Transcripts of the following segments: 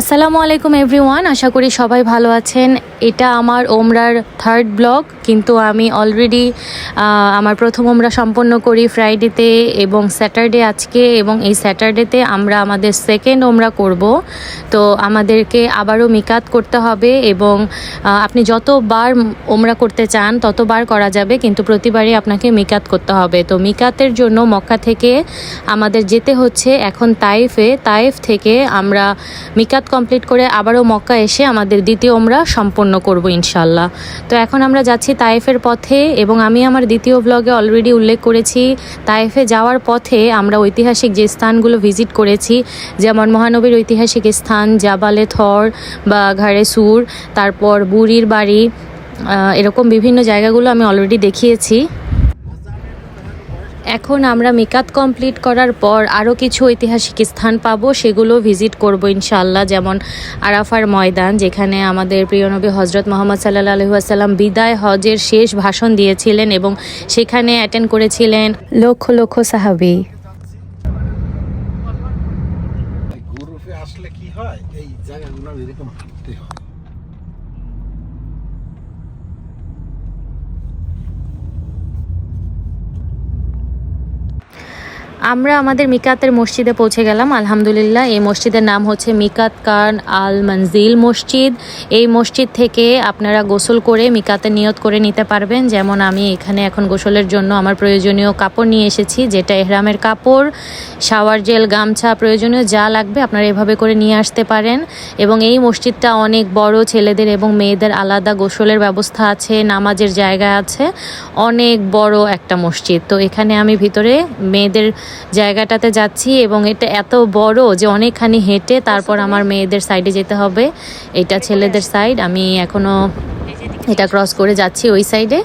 আসসালামু আলাইকুম এভরিওয়ান আশা করি সবাই ভালো আছেন। এটা আমার ওমরার থার্ড ব্লগ কিন্তু আমি অলরেডি আমার প্রথম ওমরা সম্পন্ন করি ফ্রাইডেতে এবং স্যাটারডে আজকে এবং এই স্যাটারডেতে আমরা আমাদের সেকেন্ড ওমরা করব। তো আমাদেরকে আবারও মিকাত করতে হবে এবং আপনি যতবার ওমরা করতে চান ততবার করা যাবে, কিন্তু প্রতিবারই আপনাকে মিকাত করতে হবে। তো মিকাতের জন্য মক্কা থেকে আমাদের যেতে হচ্ছে এখন তাইফে। তাইফ থেকে আমরা মিকাত কমপ্লিট করে আবারও মক্কা এসে আমাদের দ্বিতীয় ওমরা সম্পন্ন করব ইনশাল্লাহ তো এখন আমরা যাচ্ছি তায়েফের পথে এবং আমি আমার দ্বিতীয় ব্লগে অলরেডি উল্লেখ করেছি, তায়েফে যাওয়ার পথে আমরা ঐতিহাসিক যে স্থানগুলো ভিজিট করেছি, যেমন মহানবীর ঐতিহাসিক স্থান, জাবালে থর বা ঘাড়ে সুর, তারপর বুড়ির বাড়ি এরকম বিভিন্ন জায়গাগুলো আমি অলরেডি দেখিয়েছি। এখন আমরা মিকাত কমপ্লিট করার পর আরও কিছু ঐতিহাসিক স্থান পাবো, সেগুলো ভিজিট করব ইনশাল্লাহ যেমন আরাফার ময়দান, যেখানে আমাদের প্রিয়নবী হজরত মোহাম্মদ সাল্লাহ আলহাম বিদায় হজের শেষ ভাষণ দিয়েছিলেন এবং সেখানে অ্যাটেন্ড করেছিলেন লক্ষ লক্ষ সাহাবি গ্রুপে আসলে কি হয় এই জায়গাগুলো এরকম হাঁটতে হয় আমরা আমাদের মিকাতের মসজিদে পৌঁছে গেলাম, আলহামদুলিল্লাহ। এই মসজিদের নাম হচ্ছে মিকাত কান আল মঞ্জিল মসজিদ। এই মসজিদ থেকে আপনারা গোসল করে মিকাতে নিয়ত করে নিতে পারবেন। যেমন আমি এখানে এখন গোসলের জন্য আমার প্রয়োজনীয় কাপড় নিয়ে এসেছি, যেটা এহরামের কাপড়, শাওয়ার জেল, গামছা প্রয়োজনীয় যা লাগবে আপনারা এভাবে করে নিয়ে আসতে পারেন। এবং এই মসজিদটা অনেক বড় ছেলেদের এবং মেয়েদের আলাদা গোসলের ব্যবস্থা আছে, নামাজের জায়গা আছে। অনেক বড় একটা মসজিদ। তো এখানে আমি ভিতরে মেয়েদের জায়গাটাতে যাচ্ছি এবং এটা এত বড় যে অনেকখানি হেঁটে তারপর আমার মেয়েদের সাইডে যেতে হবে। এটা ছেলেদের সাইড। আমি এখনও এটা ক্রস করে যাচ্ছি ওই সাইডে।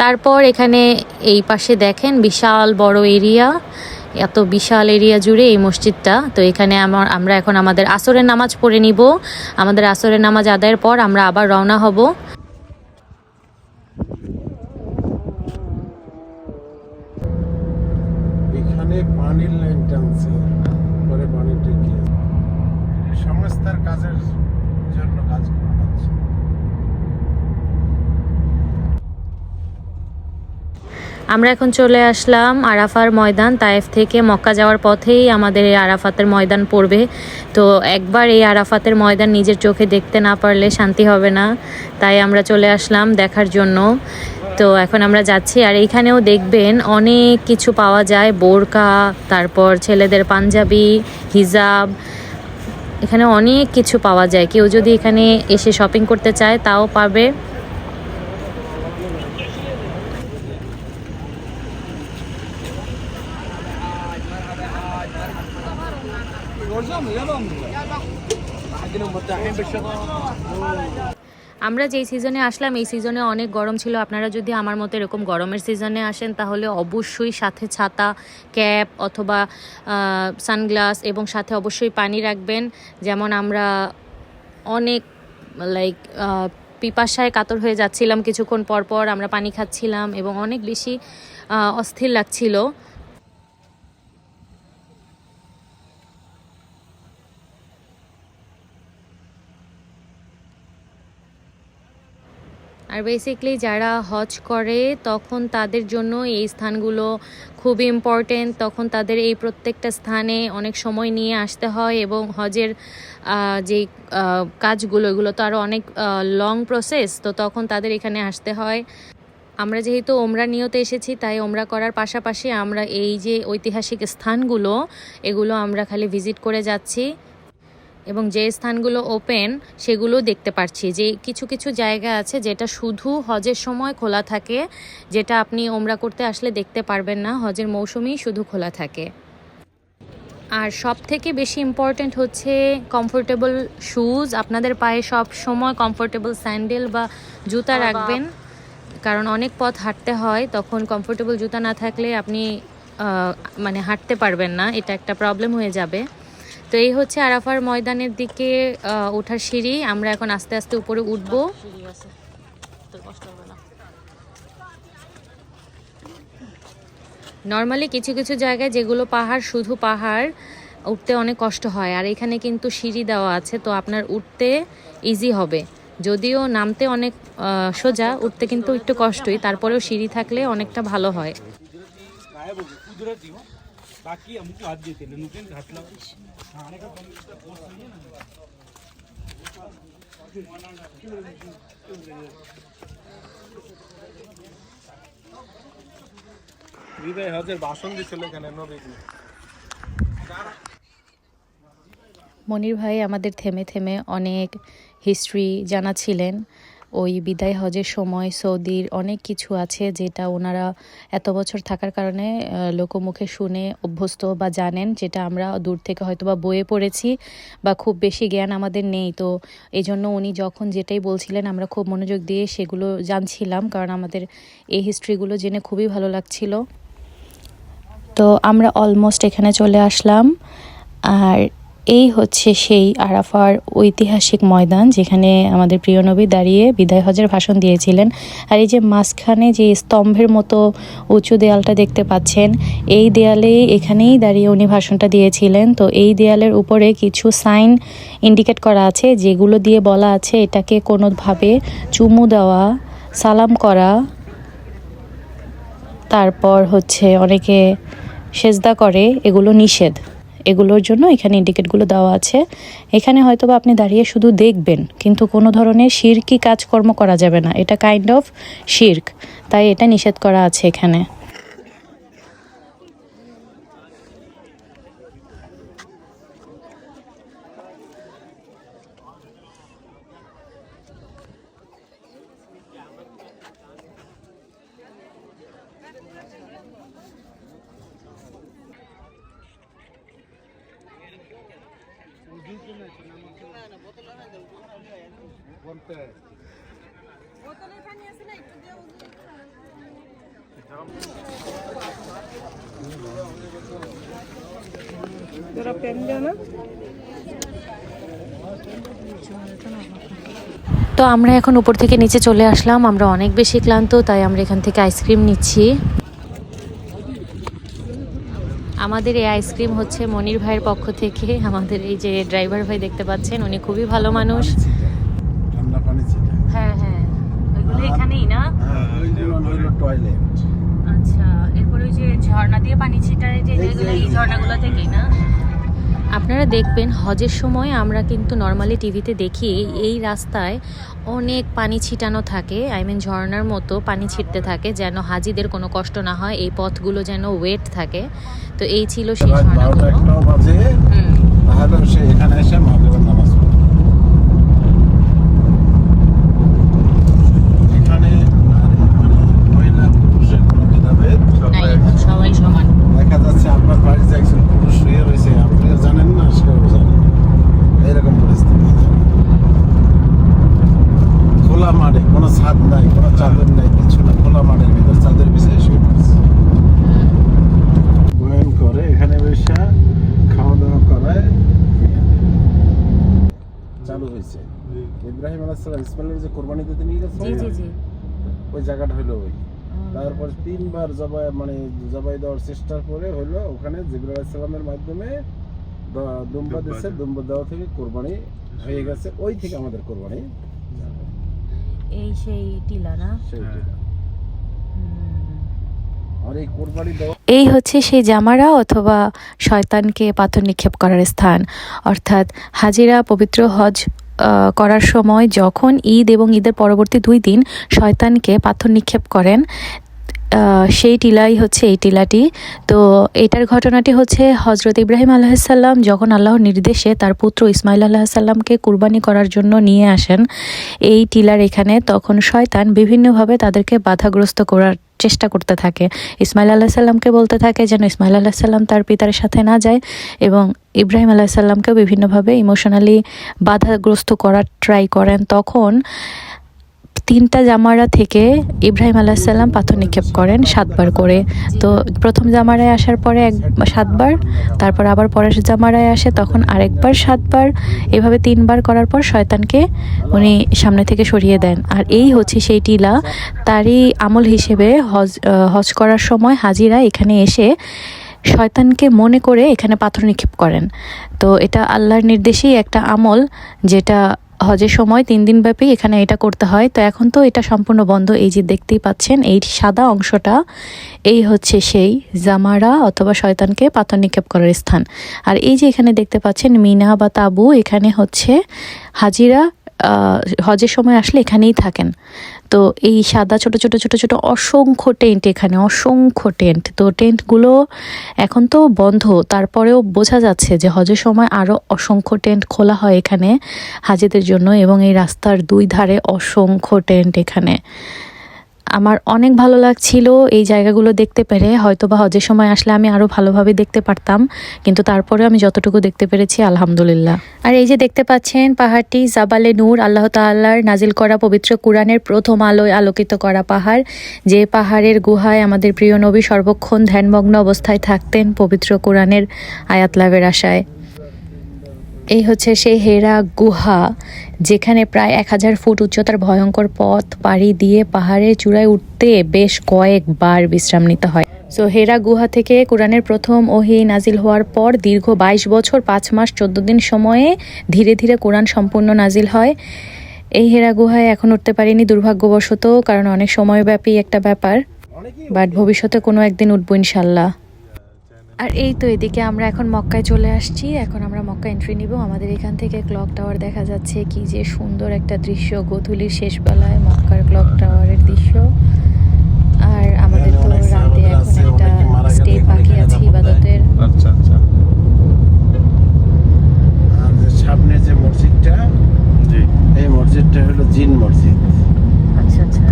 তারপর এখানে এই পাশে দেখেন বিশাল বড় এরিয়া। এত বিশাল এরিয়া জুড়ে এই মসজিদটা। তো এখানে আমার আমরা এখন আমাদের আসরের নামাজ পড়ে নিব। আমাদের আসরের নামাজ আদায়ের পর আমরা আবার রওনা হব। এখানে পানির লাইন টানছে, পরে পানিটা কি সংস্থার কাজের জন্য কাজ আমরা এখন চলে আসলাম আরাফার ময়দান, তায়েফ থেকে মক্কা যাওয়ার পথেই আমাদের এই আরাফাতের ময়দান পড়বে। তো একবার এই আরাফাতের ময়দান নিজের চোখে দেখতে না পারলে শান্তি হবে না। তাই আমরা চলে আসলাম দেখার জন্য। তো এখন আমরা যাচ্ছি আর এইখানেও দেখবেন অনেক কিছু পাওয়া যায়। বোরকা, তারপর ছেলেদের পাঞ্জাবি, হিজাব, এখানে অনেক কিছু পাওয়া যায়। কেউ যদি এখানে এসে শপিং করতে চায়, তাও পাবে। আমরা যেই সিজনে আসলাম, এই সিজনে অনেক গরম ছিল। আপনারা যদি আমার মতো এরকম গরমের সিজনে আসেন, তাহলে অবশ্যই সাথে ছাতা, ক্যাপ অথবা সানগ্লাস এবং সাথে অবশ্যই পানি রাখবেন। যেমন আমরা অনেক লাইক পিপাসায় কাতর হয়ে যাচ্ছিলাম কিছুক্ষণ পর পর। আমরা পানি খাচ্ছিলাম এবং অনেক বেশি অস্থির লাগছিল। আর বেসিকলি যারা হজ করে, তখন তাদের জন্য এই স্থানগুলো খুবই ইম্পর্টেন্ট তখন তাদের এই প্রত্যেকটা স্থানে অনেক সময় নিয়ে আসতে হয় এবং হজের যেই কাজগুলো, এগুলো তো আরও অনেক লং প্রসেস তো তখন তাদের এখানে আসতে হয়। আমরা যেহেতু ওমরা নিয়তে এসেছি, তাই ওমরা করার পাশাপাশি আমরা এই যে ঐতিহাসিক স্থানগুলো, এগুলো আমরা খালি ভিজিট করে যাচ্ছি। এবং যে স্থানগুলো ওপেন সেগুলো দেখতে পারছি। যে কিছু কিছু জায়গা আছে যেটা শুধু হজের সময় খোলা থাকে যেটা আপনি ওমরা করতে আসলে দেখতে পারবেন না হজের মৌসুমেই শুধু খোলা থাকে। আর সব থেকে বেশি ইম্পর্ট্যান্ট হচ্ছে কমফোর্টেবল শুজ আপনাদের পায়ে সব সময় কমফোর্টেবল স্যান্ডেল বা জুতা রাখবেন কারণ অনেক পথ হাঁটতে হয় তখন কমফোর্টেবল জুতা না থাকলে আপনি মানে হাঁটতে পারবেন না এটা একটা প্রবলেম হয়ে যাবে। তো এই হচ্ছে আরাফার ময়দানের দিকে ওঠার সিঁড়ি। আমরা এখন আস্তে আস্তে উপরে উঠবো। নর্মালি কিছু কিছু জায়গায় যেগুলো পাহাড় শুধু পাহাড় উঠতে অনেক কষ্ট হয়। আর এখানে কিন্তু সিঁড়ি দেওয়া আছে তো আপনার উঠতে ইজি হবে। যদিও নামতে অনেক সোজা উঠতে কিন্তু একটু কষ্টই। তারপরেও সিঁড়ি থাকলে অনেকটা ভালো হয়। गायब हो गए कुदरती हो बाकी हमको हाथ देते नुकेन घातला खाने का बंद करता पोस्ट नहीं है ना বিদায় হজের ভাষণ দিছিল এখানে নবীজি মনির ভাই আমাদের থেমে থেমে অনেক হিস্ট্রি জানাছিলেন ওই বিদায় হজের সময় সৌদির অনেক কিছু আছে যেটা ওনারা এত বছর থাকার কারণে লোকমুখে শুনে অভ্যস্ত বা জানেন যেটা আমরা দূর থেকে হয়তো বা বইয়ে পড়েছি বা খুব বেশি জ্ঞান আমাদের নেই। তো এই জন্য উনি যখন যেটাই বলছিলেন, আমরা খুব মনোযোগ দিয়ে সেগুলো জানছিলাম কারণ আমাদের এই হিস্ট্রিগুলো জেনে খুবই ভালো লাগছিল। তো আমরা অলমোস্ট এখানে চলে আসলাম। আর এই হচ্ছে সেই আরাফার ঐতিহাসিক ময়দান যেখানে আমাদের প্রিয় নবী দাঁড়িয়ে বিদায় হজের ভাষণ দিয়েছিলেন। আর এই যে মাঝখানে যে স্তম্ভের মতো উঁচু দেয়ালটা দেখতে পাচ্ছেন, এই দেয়ালে এখানেই দাঁড়িয়ে উনি ভাষণটা দিয়েছিলেন। তো এই দেয়ালের উপরে কিছু সাইন ইন্ডিকেট করা আছে, যেগুলো দিয়ে বলা আছে এটাকে কোনোভাবে চুমু দেওয়া, সালাম করা। তারপর হচ্ছে অনেকে সেজদা করে, এগুলো নিষেধ। এগুলোর জন্য এখানে ইন্ডিকেটগুলো দেওয়া আছে। এখানে হয়তো বা আপনি দাঁড়িয়ে শুধু দেখবেন, কিন্তু কোনো ধরনের শিরকি কাজকর্ম করা যাবে না। এটা কাইন্ড অফ শির্ক তাই এটা নিষেধ করা আছে এখানে। বলতে তো আমরা এখন উপর থেকে নিচে চলে আসলাম আমরা অনেক বেশি ক্লান্ত তাই আমরা এখান থেকে আইসক্রিম নিচ্ছি। আমাদের এই আইসক্রিম হচ্ছে মনির ভাইয়ের পক্ষ থেকে। আমাদের এই যে ড্রাইভার ভাই দেখতে পাচ্ছেন, উনি খুবই ভালো মানুষ। হ্যাঁ হ্যাঁ। ওইগুলো এখানেই না? আচ্ছা এরপরে ওই যে ঝর্ণা দিয়ে পানি ছিটায় যে যেগুলো, এই। ঝর্ণাগুলো থেকেই না? আপনারা দেখবেন হজের সময় আমরা কিন্তু নর্মালি টিভিতে দেখি এই রাস্তায় অনেক পানি ছিটানো থাকে আই মিন ঝর্নার মতো পানি ছিটতে থাকে যেন হাজিদের কোনো কষ্ট না হয় এই পথগুলো যেন ওয়েট থাকে। তো এই ছিল সেই ঝর্ণাগুলো। এখানে এসে মাগরিবের নামাজ পড়ে এখানে আর মানে মহিলা পুরুষের কোনো ভেদাভেদ নাই, সবাই সমান দেখা যাচ্ছে আপনার বাড়িতে একজন পুরুষ শুয়ে রয়েছে আপনি জানেন না সেও জানেন না। এরকম পরিস্থিতি খোলা মাঠে কোনো ছাদ নাই কোনো চাদর নাই কিছু না খোলা মাঠের ভিতর চাঁদের বিষয়ে শুয়ে পড়ছে বয়ান করে এখানে বসে খাওয়া দাওয়া করায় চালু হয়েছে আলাইসালাম ইসমাইলের যে কোরবানি দিতে নিয়ে গেছে জি জি জি। ওই জায়গাটা হলো ওই। তারপর তিনবার জবাই মানে জবাই দেওয়ার চেষ্টার পরে হলো ওখানে জিবরাল আলাইসালামের মাধ্যমে দুম্বা দিচ্ছে দুম্বা দেওয়া থেকে কোরবানি হয়ে গেছে। ওই থেকে আমাদের কোরবানি। এই সেই টিলা না? আর এই কোরবানি দেওয়া এই হচ্ছে সেই জামারা অথবা শয়তানকে পাথর নিক্ষেপ করার স্থান। অর্থাৎ হাজিরা পবিত্র হজ করার সময় যখন ঈদ এবং ঈদের পরবর্তী দুই দিন শয়তানকে পাথর নিক্ষেপ করেন সেই টিলাই হচ্ছে এই টিলাটি। তো এটার ঘটনাটি হচ্ছে হজরত ইব্রাহিম আলাহিসাল্লাম যখন আল্লাহর নির্দেশে তার পুত্র ইসমাইল আলাহিসাল্লামকে কুরবানি করার জন্য নিয়ে আসেন, এই টিলার এখানে, তখন শয়তান বিভিন্নভাবে তাদেরকে বাধাগ্রস্ত করার চেষ্টা করতে থাকে। ইসমাইল আল্লাহ সাল্লামকে বলতে থাকে যেন ইসমাইল আল্লাহ সাল্লাম তার পিতার সাথে না যায় এবং ইব্রাহিম আল্লাহ সাল্লামকেও বিভিন্নভাবে ইমোশনালি বাধাগ্রস্ত করার ট্রাই করেন। তখন তিনটা জামারা থেকে ইব্রাহিম আলাহিসাল্লাম পাথর নিক্ষেপ করেন সাতবার করে। তো প্রথম জামারায় আসার পরে এক, সাতবার, তারপর আবার পরের জামারায় আসে, তখন আরেকবার সাতবার, এভাবে তিনবার করার পর শয়তানকে উনি সামনে থেকে সরিয়ে দেন। আর এই হচ্ছে সেই টিলা, তারই আমল হিসেবে হজ হজ করার সময় হাজিরা এখানে এসে শয়তানকে মনে করে এখানে পাথর নিক্ষেপ করেন। তো এটা আল্লাহর নির্দেশেই একটা আমল, যেটা হজের সময় তিন দিন ব্যাপী এখানে এটা করতে হয়। তো এখন তো এটা সম্পূর্ণ বন্ধ। এই যে দেখতেই পাচ্ছেন, এই সাদা অংশটা, এই হচ্ছে সেই জামারা অথবা শয়তানকে পাথর নিক্ষেপ করার স্থান। আর এই যে এখানে দেখতে পাচ্ছেন, মিনা বা তাবু এখানে হচ্ছে হাজিরা হজের সময় আসলে এখানেই থাকেন। তো এই সাদা ছোট ছোট ছোট ছোট অসংখ্য টেন্ট এখানে, অসংখ্য টেন্ট। তো টেন্টগুলো এখন তো বন্ধ। তারপরেও বোঝা যাচ্ছে যে হজের সময় আরও অসংখ্য টেন্ট খোলা হয় এখানে হাজিদের জন্য এবং এই রাস্তার দুই ধারে অসংখ্য টেন্ট এখানে। আমার অনেক ভালো লাগছিল এই জায়গাগুলো দেখতে পেরে। হয়তো বা হজের সময় আসলে আমি আরও ভালোভাবে দেখতে পারতাম, কিন্তু তারপরে আমি যতটুকু দেখতে পেরেছি, আলহামদুলিল্লাহ। আর এই যে দেখতে পাচ্ছেন, পাহাড়টি জাবালে নূর, আল্লাহ তাল্লাহর নাজিল করা পবিত্র কোরআনের প্রথম আলোয় আলোকিত করা পাহাড়, যে পাহাড়ের গুহায় আমাদের প্রিয় নবী সর্বক্ষণ ধ্যানমগ্ন অবস্থায় থাকতেন পবিত্র কোরআনের আয়াত লাভের আশায়। এই হচ্ছে সেই হেরা গুহা যেখানে প্রায় এক হাজার ফুট উচ্চতার ভয়ঙ্কর পথ পাড়ি দিয়ে পাহাড়ের চূড়ায় উঠতে বেশ কয়েকবার বিশ্রাম নিতে হয়। সো হেরা গুহা থেকে কোরআনের প্রথম ওহি নাজিল হওয়ার পর দীর্ঘ বাইশ বছর পাঁচ মাস চোদ্দ দিন সময়ে ধীরে ধীরে কোরআন সম্পূর্ণ নাজিল হয়। এই হেরা গুহায় এখন উঠতে পারিনি দুর্ভাগ্যবশত কারণ অনেক সময়ব্যাপী একটা ব্যাপার বাট ভবিষ্যতে কোনো একদিন উঠবো ইনশাল্লাহ। আর এই তো এদিকে আমরা এখন মক্কায় চলে আসছি। এখন আমরা মক্কা এন্ট্রি নিব। আমাদের এখান থেকে ক্লক টাওয়ার দেখা যাচ্ছে কি যে সুন্দর একটা দৃশ্য গোধূলির শেষ বেলায় মক্কার ক্লক টাওয়ারের দৃশ্য। আর আমাদের তো রাতে এখন আছে, একটা স্টে বাকি আছে। ইবাদতের। আচ্ছা আচ্ছা। সামনে যে মসজিদটা এই মসজিদটা হলো জিন মসজিদ। আচ্ছা আচ্ছা।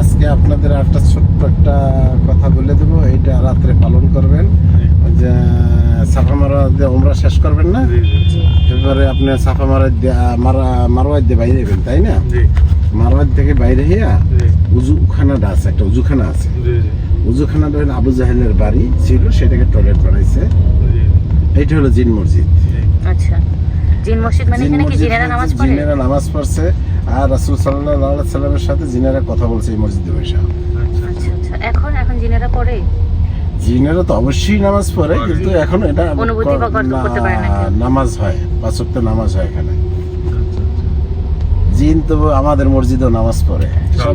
আজকে আপনাদের একটা ছোট্ট একটা কথা রাত্রে পালন করবেন। যে সাফা মারা দিয়ে ওমরা শেষ করবেন না? জি জি এবারে আপনি সাফা মারা দিয়ে মারা মারোয়ার দিয়ে বাইরে যাবেন তাই না? মারোয়ার থেকে বাইরে হইয়া জি। উজুখানাটা আছে একটা উজুখানা আছে। জি জি। উজুখানাটা হলো আবু জাহেলের বাড়ি ছিল সেটাকে টয়লেট বানাইছে। এইটা হলো জিন মসজিদ। আচ্ছা। জিন মসজিদ মানে এখানে কি জিনেরা নামাজ পড়ে? জিনেরা নামাজ পড়ছে আর রাসুল সাল্লাহ সাল্লামের সাথে জিনেরা কথা বলছে এই মসজিদে বসে। আচ্ছা। আচ্ছা আচ্ছা। এখন এখন জিনেরা পড়ে? জিনেরা তো অবশ্যই নামাজ পড়ে। কিন্তু এখন এটা অনুভূতি বা করতে পারে না নামাজ হয় পাঁচ ওয়াক্ত নামাজ হয় এখানে। আচ্ছা জিন তো আমাদের মসজিদেও নামাজ পড়ে। সব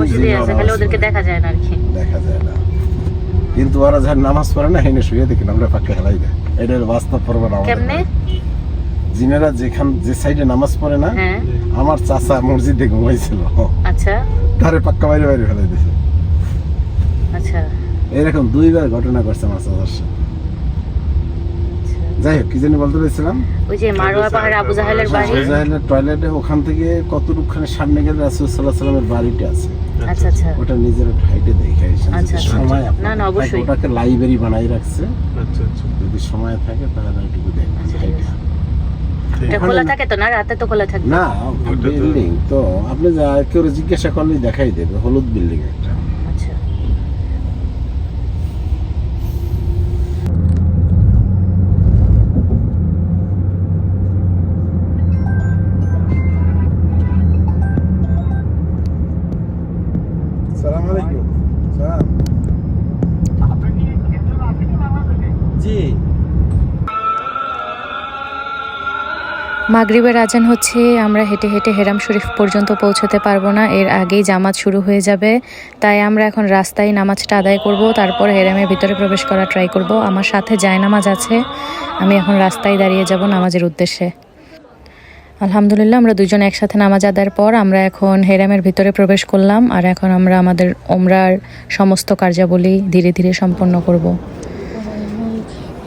মসজিদে আছে খালি ওদেরকে। দেখা যায় না আর কি। দেখা যায় না। কিন্তু ওরা যখন নামাজ পড়ে না হেনে শুয়ে দেখি আমরা পাক্কা হেলাই দেয়। এটা বাস্তব পড়বে না কেমনে? জিনেরা যেখান যে সাইডে নামাজ পড়ে না হ্যাঁ। আমার চাচা মসজিদে ঘুমাইছিল। আচ্ছা। তারে পাক্কা বাইরে বাইরে ফেলাই দিয়েছে আচ্ছা। এরকম দুইবার ঘটনা করছে আমার সাথে যাই হোক কি জানি বলতে চাইছিলাম? ওই যে মারোয়া পাহাড়ে আবু জাহেলের বাড়ি। জাহেলের টয়লেটে ওখান থেকে কতটুকখানি সামনে গেলে রাসুল সাল্লাহ সাল্লামের বাড়িটা আছে। আচ্ছা আচ্ছা। ওটা নিজের হাইটে দেখে আচ্ছা, আচ্ছা। সময় না, না, অবশ্যই। ওটাকে লাইব্রেরি বানাই রাখছে। আচ্ছা আচ্ছা। যদি সময় থাকে তাহলে একটু আচ্ছা, হাইটে। খোলা থাকে তো না? রাতে তো খোলা থাকবে? না বিল্ডিং তো আপনি যা কেউ জিজ্ঞাসা করলেই দেখাই দেবে হলুদ বিল্ডিং একটা। মাগরিবের আজান হচ্ছে, আমরা হেঁটে হেঁটে হেরাম শরীফ পর্যন্ত পৌঁছতে পারব না। এর আগেই জামাত শুরু হয়ে যাবে। তাই আমরা এখন রাস্তায় নামাজটা আদায় করব, তারপর হেরামের ভিতরে প্রবেশ করা ট্রাই করব। আমার সাথে জায়নামাজ আছে, আমি এখন রাস্তায় দাঁড়িয়ে যাব নামাজের উদ্দেশ্যে। আলহামদুলিল্লাহ, আমরা দুজন একসাথে নামাজ আদায়ের পর আমরা এখন হেরামের ভিতরে প্রবেশ করলাম, আর এখন আমরা আমাদের ওমরার সমস্ত কার্যাবলী ধীরে ধীরে সম্পন্ন করব।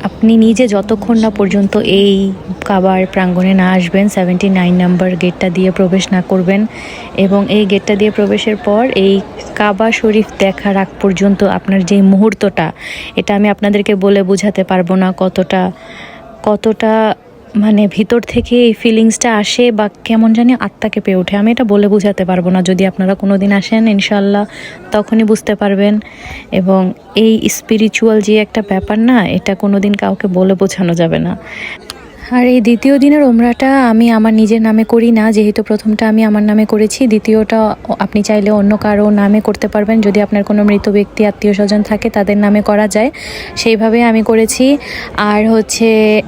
আপনি নিজে যতক্ষণ না পর্যন্ত এই কাবার প্রাঙ্গণে না আসবেন সেভেন্টি নাইন নাম্বার গেটটা দিয়ে প্রবেশ না করবেন এবং এই গেটটা দিয়ে প্রবেশের পর এই কাবা শরীফ দেখার আগ পর্যন্ত আপনার যে মুহূর্তটা, এটা আমি আপনাদেরকে বলে বোঝাতে পারব না কতটা কতটা মানে ভিতর থেকে এই ফিলিংসটা আসে বা কেমন জানি আত্মাকে পেয়ে ওঠে। আমি এটা বলে বোঝাতে পারব না। যদি আপনারা কোনো দিন আসেন ইনশাল্লাহ তখনই বুঝতে পারবেন। এবং এই স্পিরিচুয়াল যে একটা ব্যাপার না, এটা কোনো দিন কাউকে বলে বোঝানো যাবে না। আর এই দ্বিতীয় দিনের ওমরাটা আমি আমার নিজের নামে করি না। যেহেতু প্রথমটা আমি আমার নামে করেছি, দ্বিতীয়টা আপনি চাইলে অন্য কারও নামে করতে পারবেন। যদি আপনার কোনো মৃত ব্যক্তি আত্মীয় স্বজন থাকে, তাদের নামে করা যায়। সেইভাবে আমি করেছি। আর হচ্ছে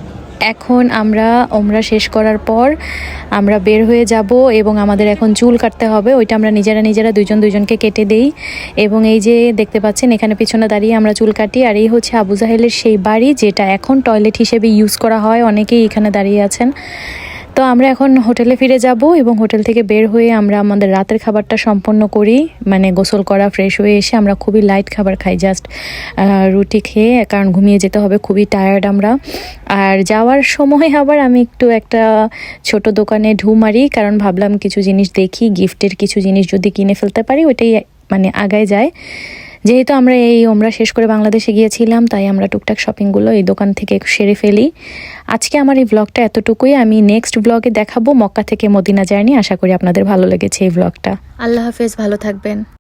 এখন আমরা ওমরা শেষ করার পর আমরা বের হয়ে যাব এবং আমাদের এখন চুল কাটতে হবে। ওইটা আমরা নিজেরা নিজেরা দুজন দুজনকে কেটে দেই এবং এই যে দেখতে পাচ্ছেন, এখানে পিছনে দাঁড়িয়ে আমরা চুল কাটি আর এই হচ্ছে আবু জাহেলের সেই বাড়ি যেটা এখন টয়লেট হিসেবে ইউজ করা হয়। অনেকেই এখানে দাঁড়িয়ে আছেন। তো আমরা এখন হোটেলে ফিরে যাব এবং হোটেল থেকে বের হয়ে আমরা আমাদের রাতের খাবারটা সম্পন্ন করি। মানে গোসল করা ফ্রেশ হয়ে এসে আমরা খুবই লাইট খাবার খাই। জাস্ট রুটি খেয়ে, কারণ ঘুমিয়ে যেতে হবে, খুবই টায়ার্ড আমরা। আর যাওয়ার সময় আবার আমি একটু একটা ছোট দোকানে ঢু মারি, কারণ ভাবলাম কিছু জিনিস দেখি গিফটের কিছু জিনিস যদি কিনে ফেলতে পারি, ওইটাই মানে আগায় যায়। যেহেতু আমরা এই ওমরা শেষ করে বাংলাদেশে গিয়েছিলাম, তাই আমরা টুকটাক শপিংগুলো এই দোকান থেকে সেরে ফেলি। আজকে আমার এই ব্লগটা এতটুকুই। আমি নেক্সট ব্লগে দেখাবো মক্কা থেকে মদিনা জার্নি আশা করি আপনাদের ভালো লেগেছে এই ব্লগটা আল্লাহ হাফেজ, ভালো থাকবেন।